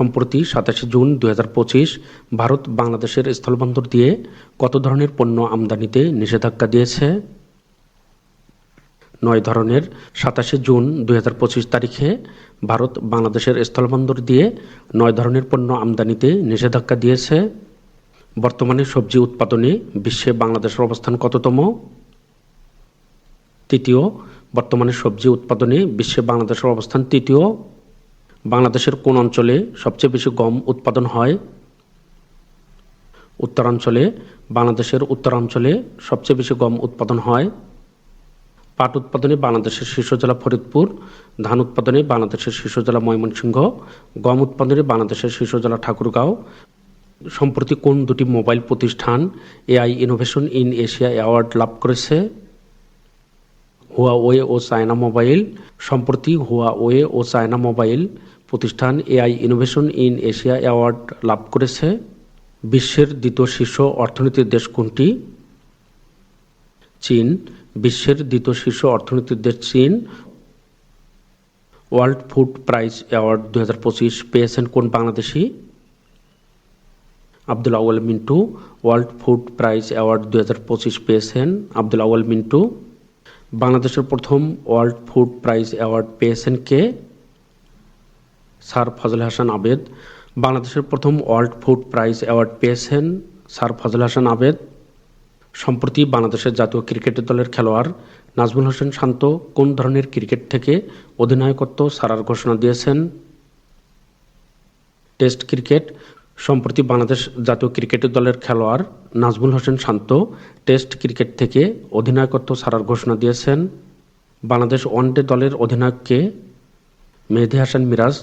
সম্প্রতি সাতাশে জুন দুই হাজার পঁচিশ ভারত বাংলাদেশের স্থলবন্দর দিয়ে কত ধরনের পণ্য আমদানিতে নিষেধাজ্ঞা দিয়েছে? নয় ধরনের, সাতাশে জুন দুই হাজার পঁচিশ তারিখে ভারত বাংলাদেশের স্থলবন্দর দিয়ে নয় ধরনের পণ্য আমদানিতে নিষেধাজ্ঞা দিয়েছে। বর্তমানে সবজি উৎপাদনে বিশ্বে বাংলাদেশের অবস্থান কততম? তৃতীয়, বর্তমানে সবজি উৎপাদনে বিশ্বে বাংলাদেশের অবস্থান তৃতীয়। বাংলাদেশের কোন অঞ্চলে সবচেয়ে বেশি গম উৎপাদন হয়? উত্তরাঞ্চলে, বাংলাদেশের উত্তরাঞ্চলে সবচেয়ে বেশি গম উৎপাদন হয়। পাট উৎপাদনে বাংলাদেশের শীর্ষ জেলা ফরিদপুর, ধান উৎপাদনে বাংলাদেশের শীর্ষ জেলা ময়মনসিংহ, গম উৎপাদনে বাংলাদেশের শীর্ষ জেলা ঠাকুরগাঁও। সম্প্রতি কোন দুটি মোবাইল প্রতিষ্ঠান AI innovation in Asia award লাভ করেছে? হুয়াওয়ে ও চায়না মোবাইল সম্প্রতি হুয়াওয়ে ও চায়না মোবাইল প্রতিষ্ঠান AI innovation in Asia award লাভ করেছে। বিশ্বের দ্বিতীয় শীর্ষ অর্থনীতির দেশ কোনটি? চীন, বিশ্বের দ্বিতীয় শীর্ষ অর্থনীতির দেশ চীন। ওয়ার্ল্ড ফুড প্রাইজ অ্যাওয়ার্ড দু হাজার পঁচিশ, পেয়েছেন কোন Bangladeshi? Abdul Awal Mintu world food prize award দু হাজার পঁচিশ, পেয়েছেন আব্দুল আউয়াল মিন্টু। বাংলাদেশের প্রথম ওয়ার্ল্ড ফুড প্রাইজ অ্যাওয়ার্ড পেয়েছেন কে? স্যার ফজল হাসান আবেদ। বাংলাদেশের প্রথম ওয়ার্ল্ড ফুড প্রাইজ অ্যাওয়ার্ড পেয়েছেন স্যার ফজল হাসান আবেদ। সম্প্রতি বাংলাদেশের জাতীয় ক্রিকেট দলের খেলোয়াড় নাজমুল হোসেন শান্ত কোন ধরনের ক্রিকেট থেকে অধিনায়কত্ব সারার ঘোষণা দিয়েছেন? টেস্ট ক্রিকেট সম্প্রতি বাংলাদেশ জাতীয় ক্রিকেট দলের খেলোয়াড় নাজমুল হোসেন শান্ত টেস্ট ক্রিকেট থেকে অধিনায়কত্ব ছাড়ার ঘোষণা দিয়েছেন। বাংলাদেশ ওয়ানডে দলের অধিনায়ককে মেহেদি হাসান মিরাজ।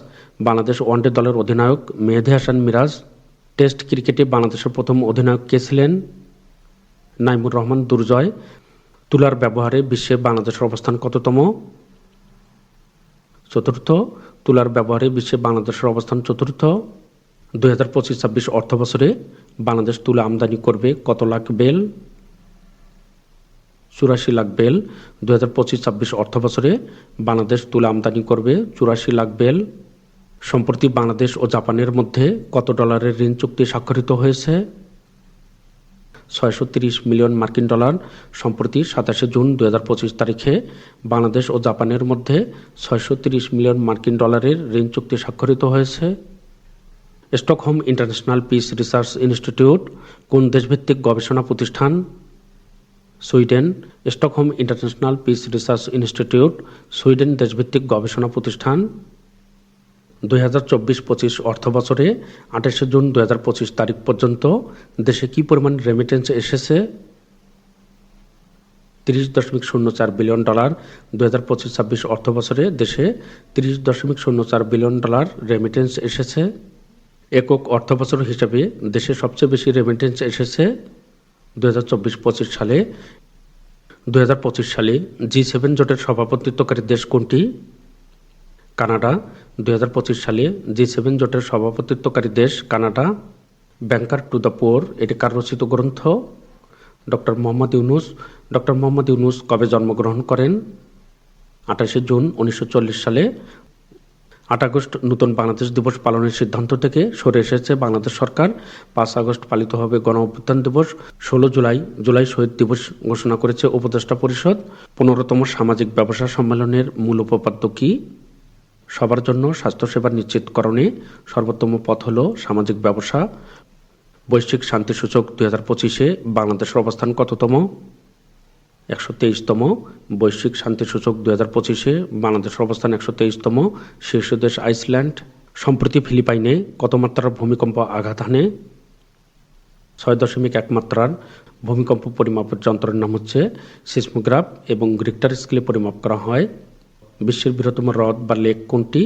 বাংলাদেশ ওয়ানডে দলের অধিনায়ক মেহেদি হাসান মিরাজ। টেস্ট ক্রিকেটে বাংলাদেশের প্রথম অধিনায়ক কে ছিলেন? নাইমুর রহমান দুর্জয়। তুলার ব্যবহারে বিশ্বে বাংলাদেশের অবস্থান কততম? চতুর্থ। তুলার ব্যবহারে বিশ্বে বাংলাদেশের অবস্থান চতুর্থ। দুই হাজার পঁচিশ ছাব্বিশ অর্থ বছরে বাংলাদেশ তুলা আমদানি করবে কত লাখ বেল? চুরাশি লাখ বেল। দু হাজার পঁচিশ ছাব্বিশ অর্থ বছরে বাংলাদেশ তুলা আমদানি করবে চুরাশি লাখ বেল। সম্প্রতি বাংলাদেশ ও জাপানের মধ্যে কত ডলারের ঋণ চুক্তি স্বাক্ষরিত হয়েছে? ছয়শো তিরিশ মিলিয়ন মার্কিন ডলার। সম্প্রতি সাতাশে জুন দু হাজার পঁচিশ তারিখে বাংলাদেশ ও জাপানের মধ্যে ছয়শো তিরিশ মিলিয়ন মার্কিন ডলারের ঋণ চুক্তি স্বাক্ষরিত হয়েছে। Stockholm International Peace Research Institute, কোন দেশভিত্তিক গবেষণা প্রতিষ্ঠান? Sweden. Stockholm International Peace Research Institute, Sweden দেশভিত্তিক গবেষণা প্রতিষ্ঠান। দুই হাজার চব্বিশ পঁচিশ অর্থ বছরে আঠাশে জুন দুই হাজার পঁচিশ তারিখ পর্যন্ত দেশে কী পরিমাণ রেমিটেন্স এসেছে? তিরিশ দশমিক শূন্য চার বিলিয়ন ডলার। দু হাজার পঁচিশ ছাব্বিশ অর্থ বছরে দেশে তিরিশ দশমিক শূন্য চার বিলিয়ন ডলার রেমিটেন্স এসেছে। একক অর্থ বছর হিসাবে দেশে সবচেয়ে বেশি রেমিটেন্স এসেছে দু হাজার চব্বিশ পঁচিশ সালে। দু হাজার পঁচিশ সালে জি সেভেন জোটের সভাপতিত্বকারী দেশ কোনটি? কানাডা। দু হাজার পঁচিশ সালে জি সেভেন জোটের সভাপতিত্বকারী দেশ Canada. Banker to the poor এটি কার রচিত গ্রন্থ। ডক্টর মোহাম্মদ ইউনুস, ডক্টর মোহাম্মদ ইউনুস কবে জন্মগ্রহণ করেন? আঠাশে জুন উনিশশো চল্লিশ সালে আট আগস্ট নতুন বাংলাদেশ দিবস পালনের সিদ্ধান্ত থেকে সরে এসেছে বাংলাদেশ সরকার। পাঁচ আগস্ট পালিত হবে গণ অভ্যুত্থান দিবস। ষোলো জুলাই জুলাই শহীদ দিবস ঘোষণা করেছে উপদেষ্টা পরিষদ। পনেরোতম সামাজিক ব্যবসা সম্মেলনের মূল উপপাদ্য কী? সবার জন্য স্বাস্থ্যসেবা নিশ্চিতকরণে সর্বোত্তম পথ হল সামাজিক ব্যবসা। বৈশ্বিক শান্তি সূচক দুই হাজার পঁচিশে বাংলাদেশের অবস্থান কততম? একশো তেইশতম বৈশ্বিক শান্তিসূচক দু হাজার পঁচিশে বাংলাদেশের অবস্থান একশো তেইশতম শীর্ষ দেশ আইসল্যান্ড। সম্প্রতি ফিলিপাইনে কত মাত্রার ভূমিকম্প আঘাত হানে? ছয় দশমিক এক মাত্রার ভূমিকম্প পরিমাপের যন্ত্রের নাম হচ্ছে সিসমোগ্রাফ এবং রিক্টার স্কেলে পরিমাপ করা হয়। বিশ্বের বৃহত্তম হ্রদ বা লেক কোনটি?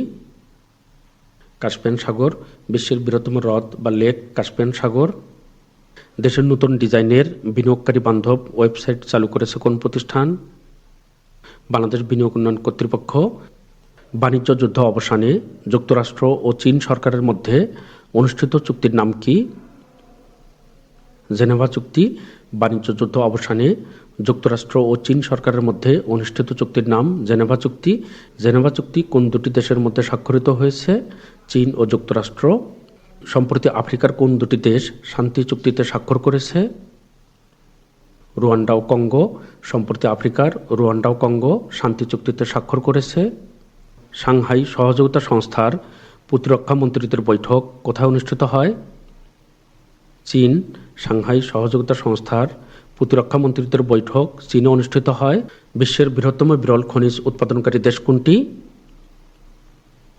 কাশ্মীর সাগর। বিশ্বের বৃহত্তম হ্রদ বা লেক কাশ্মীর সাগর। দেশের নতুন ডিজাইনের বিনিয়োগকারী বান্ধব ওয়েবসাইট চালু করেছে কোন প্রতিষ্ঠান? বাংলাদেশ বিনিয়োগ উন্নয়ন কর্তৃপক্ষ। বাণিজ্য যুদ্ধ অবসানে যুক্তরাষ্ট্র ও চীন সরকারের মধ্যে অনুষ্ঠিত চুক্তির নাম কি? জেনেভা চুক্তি, বাণিজ্য যুদ্ধ অবসানে যুক্তরাষ্ট্র ও চীন সরকারের মধ্যে অনুষ্ঠিত চুক্তির নাম জেনেভা চুক্তি। জেনেভা চুক্তি কোন দুটি দেশের মধ্যে স্বাক্ষরিত হয়েছে? চীন ও যুক্তরাষ্ট্র। সম্প্রতি আফ্রিকার কোন দুটি দেশ শান্তি চুক্তিতে স্বাক্ষর করেছে? রুয়ান্ডা ও কঙ্গো। সম্প্রতি আফ্রিকার রুয়ান্ডা ও কঙ্গো শান্তি চুক্তিতে স্বাক্ষর করেছে। সাংহাই সহযোগিতা সংস্থার প্রতিরক্ষা মন্ত্রীদের বৈঠক কোথায় অনুষ্ঠিত হয়? চীন। সাংহাই সহযোগিতা সংস্থার প্রতিরক্ষা মন্ত্রীদের বৈঠক চীনে অনুষ্ঠিত হয়। বিশ্বের বৃহত্তম বিরল খনিজ উৎপাদনকারী দেশ কোনটি?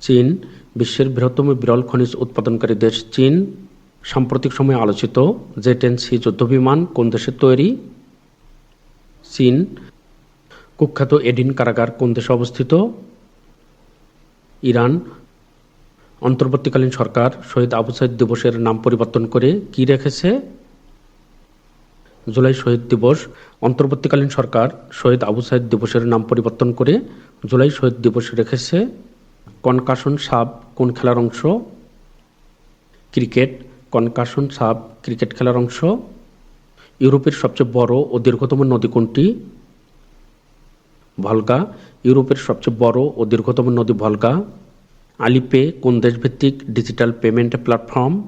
চীন। বিশ্বের বৃহত্তম বিরল খনিজ উৎপাদনকারী দেশ চীন, সাম্প্রতিক সময়ে আলোচিত জে টেন সি যুদ্ধবিমান কোন দেশের তৈরি? চীন, কুখ্যাত এডিন কারাগার কোন দেশে অবস্থিত? ইরান, অন্তর্বর্তীকালীন সরকার শহীদ আবু সাইদ দিবসের নাম পরিবর্তন করে কি রেখেছে? জুলাই শহীদ দিবস, অন্তর্বর্তীকালীন সরকার শহীদ আবু সাইদ দিবসের নাম পরিবর্তন করে জুলাই শহীদ দিবস রেখেছে। কনকাশন সাব কোন খেলার অংশ? ক্রিকেট, কনকাশন সাব ক্রিকেট খেলার অংশ। ইউরোপের সবচেয়ে বড় ও দীর্ঘতম নদী কোনটি? ভলগা, ইউরোপের সবচেয়ে বড় ও দীর্ঘতম নদী ভলগা। আলিপে কোন দেশভিত্তিক ডিজিটাল পেমেন্ট প্ল্যাটফর্ম?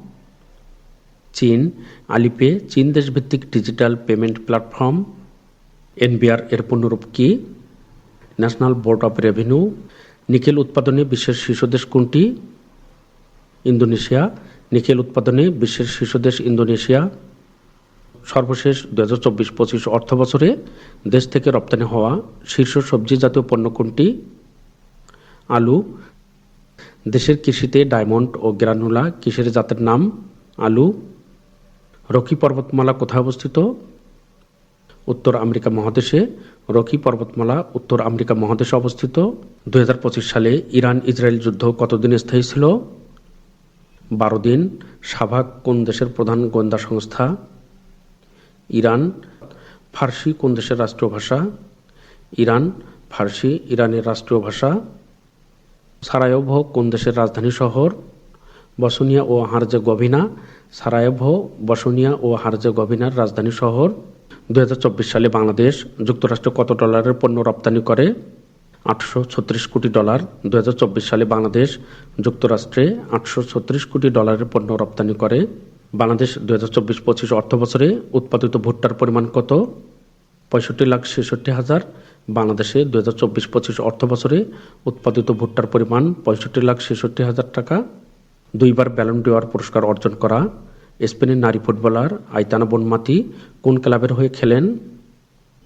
চীন, আলিপে চীন দেশভিত্তিক ডিজিটাল পেমেন্ট প্ল্যাটফর্ম। এনবিআর এর পূর্ণরূপ কি? National Board of Revenue. Nickel উৎপাদনে বিশ্বের শীর্ষ দেশ কোনটি? ইন্দোনেশিয়া। নিকেল উৎপাদনে বিশ্বের শীর্ষ দেশ ইন্দোনেশিয়া। সর্বশেষ দু হাজার চব্বিশ পঁচিশ অর্থ বছরে দেশ থেকে রপ্তানি হওয়া শীর্ষ সবজি জাতীয় পণ্য কোনটি? আলু। দেশের কৃষিতে ডায়মন্ড ও গ্রানুলা কিসের জাতের নাম? আলু। রকি পর্বতমালা কোথায় অবস্থিত? উত্তর আমেরিকা মহাদেশে, রকি পর্বতমালা উত্তর আমেরিকা মহাদেশে অবস্থিত। দু হাজার পঁচিশ সালে ইরান ইসরায়েল যুদ্ধ কতদিন স্থায়ী ছিল? বারো দিন। সাভাক কোন দেশের প্রধান গোয়েন্দা সংস্থা? ইরান। ফার্সি কোন দেশের রাষ্ট্রীয় ভাষা? ইরান। ফার্সি, ইরানের রাষ্ট্রীয় ভাষা। সারায়ভ কোন দেশের রাজধানী শহর? বসনিয়া ও হারজে গভিনা সারায়ভ বসনিয়া ও হারজে গভিনার রাজধানী শহর। দু হাজার চব্বিশ সালে বাংলাদেশ যুক্তরাষ্ট্র কত ডলারের পণ্য রপ্তানি করে? আটশো ছত্রিশ কোটি ডলার। দু হাজার চব্বিশ সালে বাংলাদেশ যুক্তরাষ্ট্রে আটশো ছত্রিশ কোটি ডলারের পণ্য রপ্তানি করে। বাংলাদেশ দু হাজার চব্বিশ পঁচিশ অর্থ বছরে উৎপাদিত ভুট্টার পরিমাণ কত? পঁয়ষট্টি লাখ ছেষট্টি হাজার। বাংলাদেশে দু হাজার চব্বিশ পঁচিশ অর্থ বছরে উৎপাদিত ভুট্টার পরিমাণ পঁয়ষট্টি লাখ ছেষট্টি হাজার টাকা। দুইবার ব্যালন ডিওয়ার পুরস্কার অর্জন করা। স্পেনের নারী ফুটবলার আইতানা বনমাতি কোন ক্লাবের হয়ে খেলেন?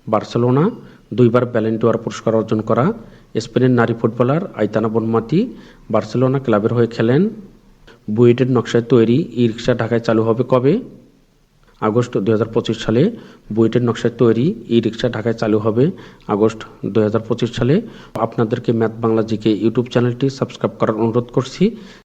বার্সেলোনা, দুইবার ব্যালেন ডিওয়ার পুরস্কার অর্জন করা স্পেনের নারী ফুটবলার আইতানা বনমাতি বার্সেলোনা ক্লাবের হয়ে খেলেন? বুয়েটের নকশায় তৈরি ই রিক্সা ঢাকায় চালু হবে কবে? আগস্ট দু হাজার পঁচিশ সালে বুয়েটের নকশায় তৈরি ই রিক্সা ঢাকায় চালু হবে আগস্ট দু হাজার পঁচিশ সালে। আপনাদেরকে ম্যাথ বাংলা জিকে ইউটিউব চ্যানেলটি সাবস্ক্রাইব করার অনুরোধ করছি।